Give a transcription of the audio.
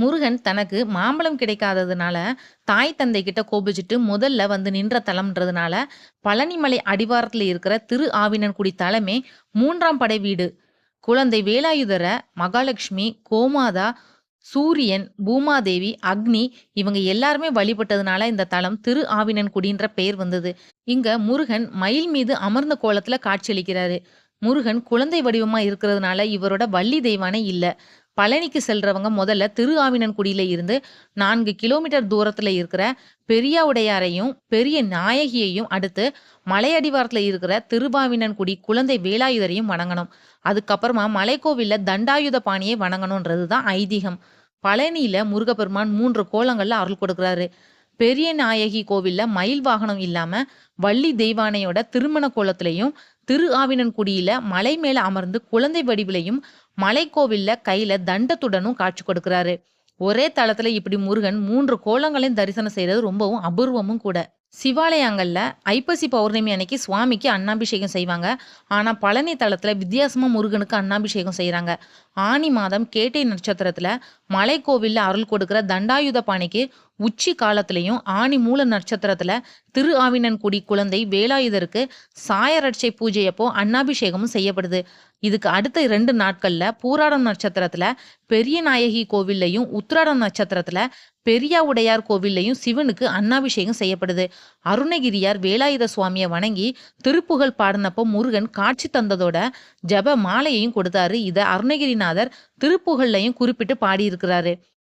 முருகன் தனக்கு மாம்பழம் கிடைக்காததுனால தாய் தந்தை கிட்ட கோபிச்சுட்டு முதல்ல வந்து நின்ற தலம்ன்றதுனால பழனிமலை அடிவாரத்தில் இருக்கிற திரு ஆவினன்குடி தலமே மூன்றாம் படை வீடு. குழந்தை வேலாயுதர மகாலட்சுமி கோமாதா சூரியன் பூமாதேவி அக்னி இவங்க எல்லாருமே வழிபட்டதுனால இந்த தலம் திரு ஆவினன்குடின்ற பெயர் வந்தது. இங்க முருகன் மயில் மீது அமர்ந்த கோலத்துல காட்சியளிக்கிறாரு முருகன் குழந்தை வடிவமா இருக்கிறதுனால இவரோட வள்ளி தெய்வானை இல்லை. பழனிக்கு செல்றவங்க முதல்ல திருஆவினன்குடியில இருந்து நான்கு கிலோமீட்டர் தூரத்துல இருக்கிற பெரியாவுடையாரையும் பெரிய நாயகியையும் அடுத்து மலையடிவாரத்துல இருக்கிற திருபாவினன்குடி குழந்தை வேலாயுதரையும் வணங்கணும். அதுக்கப்புறமா மலைக்கோவில்ல தண்டாயுத பாணியை வணங்கணுன்றது தான் ஐதீகம். பழனியில முருகப்பெருமான் மூன்று கோலங்கள்ல அருள் கொடுக்குறாரு. பெரிய நாயகி கோவில்ல மயில் வாகனம் இல்லாம வள்ளி தெய்வானையோட திருமண கோலத்திலையும் திரு ஆவினன்குடியில மலை மேல அமர்ந்து குழந்தை வடிவிலையும் மலைக்கோவில்ல கையில தண்டத்துடனும் காட்சி கொடுக்கிறாரு. ஒரே தளத்துல இப்படி முருகன் மூன்று கோலங்களையும் தரிசனம் செய்யறது ரொம்பவும் அபூர்வமும் கூட. சிவாலயங்கள்ல ஐப்பசி பௌர்ணமி அன்னைக்கு சுவாமிக்கு அன்னாபிஷேகம் செய்வாங்க. ஆனா பழனி தளத்துல வித்தியாசமா முருகனுக்கு அன்னாபிஷேகம் செய்யறாங்க ஆனி மாதம் கேட்டை நட்சத்திரத்துல மலைக்கோவில்ல அருள் கொடுக்கிற தண்டாயுத பாணிக்கு உச்சி காலத்திலையும் ஆனி மூல நட்சத்திரத்துல திரு ஆவினன்குடி குழந்தை வேலாயுதருக்கு சாயரட்சை பூஜையப்போ அன்னாபிஷேகமும் செய்யப்படுது. இதுக்கு அடுத்த ரெண்டு நாட்கள்ல பூராடம் நட்சத்திரத்துல பெரிய நாயகி கோவில்லையும் உத்திராடம் நட்சத்திரத்துல பெரியா உடையார் கோவில்லையும் சிவனுக்கு அன்னாபிஷேகம் செய்யப்படுது. அருணகிரியார் வேலாயுத சுவாமியை வணங்கி திருப்புகழ் பாடினப்போ முருகன் காட்சி தந்ததோட ஜப மாலையையும் கொடுத்தாரு. இதை அருணகிரிநாதர் திருப்புகழ்லையும் குறிப்பிட்டு பாடியிருக்கிறாரு.